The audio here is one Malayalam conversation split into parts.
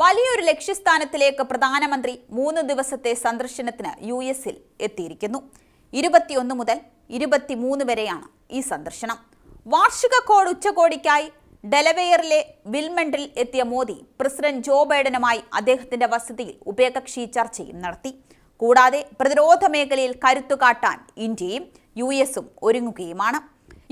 വലിയൊരു ലക്ഷ്യസ്ഥാനത്തിലേക്ക് പ്രധാനമന്ത്രി മൂന്ന് ദിവസത്തെ സന്ദർശനത്തിന് യു എസിൽ എത്തിയിരിക്കുന്നു. ഇരുപത്തിയൊന്ന് മുതൽ ഇരുപത്തിമൂന്ന് വരെയാണ് ഈ സന്ദർശനം. വാർഷിക കോഡ് ഉച്ചകോടിക്കായി ഡെലവെയറിലെ വിൽമണ്ടിൽ എത്തിയ മോദി പ്രസിഡന്റ് ജോ ബൈഡനുമായി അദ്ദേഹത്തിന്റെ വസതിയിൽ ഉഭയകക്ഷി ചർച്ചയും നടത്തി. കൂടാതെ പ്രതിരോധ മേഖലയിൽ കരുത്തു കാട്ടാൻ ഇന്ത്യയും യു എസും ഒരുങ്ങുകയുമാണ്.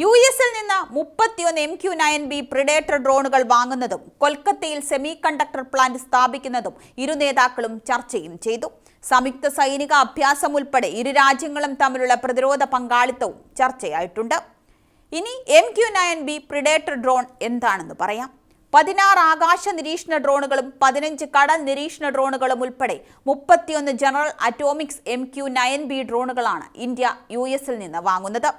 യു എസിൽ നിന്ന് മുപ്പത്തിയൊന്ന് M Q nine B predator ഡ്രോണുകൾ വാങ്ങുന്നതും കൊൽക്കത്തയിൽ സെമി കണ്ടക്ടർ പ്ലാന്റ് സ്ഥാപിക്കുന്നതും ഇരു നേതാക്കളും ചർച്ചയും ചെയ്തു. സംയുക്ത സൈനിക അഭ്യാസം ഉൾപ്പെടെ ഇരു രാജ്യങ്ങളും തമ്മിലുള്ള പ്രതിരോധ പങ്കാളിത്തവും ചർച്ചയായിട്ടുണ്ട്. ഇനി M Q nine B predator drone എന്താണെന്ന് പറയാം. പതിനാറ് ആകാശ നിരീക്ഷണ ഡ്രോണുകളും പതിനഞ്ച് കടൽ നിരീക്ഷണ ഡ്രോണുകളും ഉൾപ്പെടെ മുപ്പത്തിയൊന്ന് general atomics M Q nine B ഡ്രോണുകളാണ് India U എസിൽ നിന്ന് വാങ്ങുന്നത്.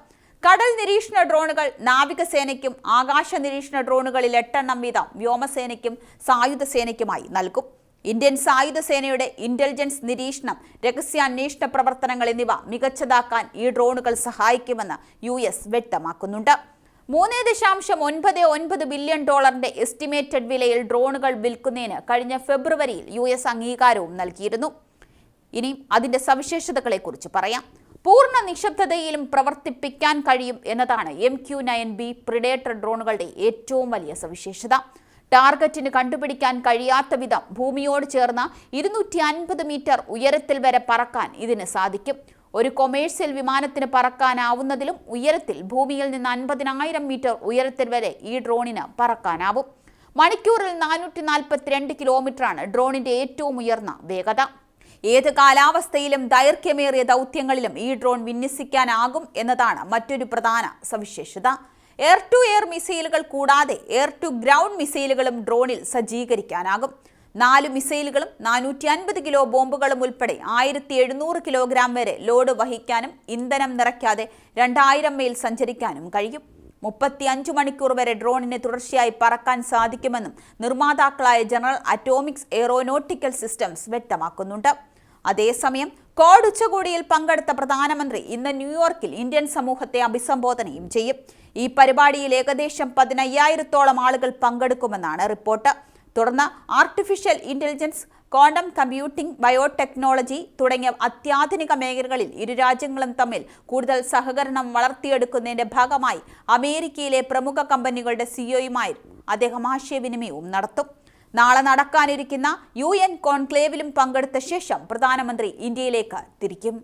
കടൽ നിരീക്ഷണ ഡ്രോണുകൾ നാവികസേനയ്ക്കും ആകാശ നിരീക്ഷണ ഡ്രോണുകളിൽ എട്ടെണ്ണം വീതം വ്യോമസേനയ്ക്കും സായുധ സേനയ്ക്കുമായി നൽകും. ഇന്ത്യൻ സായുധ സേനയുടെ ഇന്റലിജൻസ് നിരീക്ഷണം രഹസ്യാന്വേഷണ പ്രവർത്തനങ്ങൾ എന്നിവ മികച്ചതാക്കാൻ ഈ ഡ്രോണുകൾ സഹായിക്കുമെന്ന് യു എസ് വ്യക്തമാക്കുന്നുണ്ട്. മൂന്ന് ദശാംശം ഒൻപത് ഒൻപത് ബില്യൺ ഡോളറിന്റെ എസ്റ്റിമേറ്റഡ് വിലയിൽ ഡ്രോണുകൾ വിൽക്കുന്നതിന് കഴിഞ്ഞ ഫെബ്രുവരിയിൽ യു എസ് അംഗീകാരവും നൽകിയിരുന്നു. ഇനി അതിന്റെ സവിശേഷതകളെക്കുറിച്ച് പറയാം. പൂർണ നിശബ്ദതയിലും പ്രവർത്തിപ്പിക്കാൻ കഴിയും എന്നതാണ് M Q nine B predator ഡ്രോണുകളുടെ ഏറ്റവും വലിയ സവിശേഷത. ടാർഗറ്റിന് കണ്ടുപിടിക്കാൻ കഴിയാത്ത വിധം ഭൂമിയോട് ചേർന്ന ഇരുന്നൂറ്റി അൻപത് മീറ്റർ ഉയരത്തിൽ വരെ പറക്കാൻ ഇതിന് സാധിക്കും. ഒരു കൊമേഴ്സ്യൽ വിമാനത്തിന് പറക്കാനാവുന്നതിലും ഉയരത്തിൽ ഭൂമിയിൽ നിന്ന് അൻപതിനായിരം മീറ്റർ ഉയരത്തിൽ വരെ ഈ ഡ്രോണിന് പറക്കാനാവും. മണിക്കൂറിൽ നാനൂറ്റി നാൽപ്പത്തിരണ്ട് കിലോമീറ്ററാണ് ഡ്രോണിന്റെ ഏറ്റവും ഉയർന്ന വേഗത. ഏത് കാലാവസ്ഥയിലും ദൈർഘ്യമേറിയ ദൗത്യങ്ങളിലും ഈ ഡ്രോൺ വിന്യസിക്കാനാകും എന്നതാണ് മറ്റൊരു പ്രധാന സവിശേഷത. എയർ ടു എയർ മിസൈലുകൾ കൂടാതെ എയർ ടു ഗ്രൗണ്ട് മിസൈലുകളും ഡ്രോണിൽ സജ്ജീകരിക്കാനാകും. നാല് മിസൈലുകളും നാനൂറ്റി അൻപത് കിലോ ബോംബുകളും ഉൾപ്പെടെ ആയിരത്തി എഴുന്നൂറ് കിലോഗ്രാം വരെ ലോഡ് വഹിക്കാനും ഇന്ധനം നിറയ്ക്കാതെ രണ്ടായിരം മൈൽ സഞ്ചരിക്കാനും കഴിയും. മുപ്പത്തി അഞ്ച് മണിക്കൂർ വരെ ഡ്രോണിനെ തുടർച്ചയായി പറക്കാൻ സാധിക്കുമെന്നും നിർമ്മാതാക്കളായ ജനറൽ അറ്റോമിക്സ് എയറോനോട്ടിക്കൽ സിസ്റ്റംസ് വ്യക്തമാക്കുന്നുണ്ട്. അതേസമയം കോഡ് ഉച്ചകോടിയിൽ പങ്കെടുത്ത പ്രധാനമന്ത്രി ഇന്ന് ന്യൂയോർക്കിൽ ഇന്ത്യൻ സമൂഹത്തെ അഭിസംബോധനയും ചെയ്യും. ഈ പരിപാടിയിൽ ഏകദേശം പതിനയ്യായിരത്തോളം ആളുകൾ പങ്കെടുക്കുമെന്നാണ് റിപ്പോർട്ട്. തുടർന്ന് artificial intelligence quantum computing biotechnology തുടങ്ങിയ അത്യാധുനിക മേഖലകളിൽ ഇരു രാജ്യങ്ങളും തമ്മിൽ കൂടുതൽ സഹകരണം വളർത്തിയെടുക്കുന്നതിന്റെ ഭാഗമായി അമേരിക്കയിലെ പ്രമുഖ കമ്പനികളുടെ സിഇഒയുമായി അദ്ദേഹം ആശയവിനിമയവും നടത്തും. നാളെ നടക്കാനിരിക്കുന്ന യു എൻ കോൺക്ലേവിലും പങ്കെടുത്ത ശേഷം പ്രധാനമന്ത്രി ഇന്ത്യയിലേക്ക് തിരിക്കും.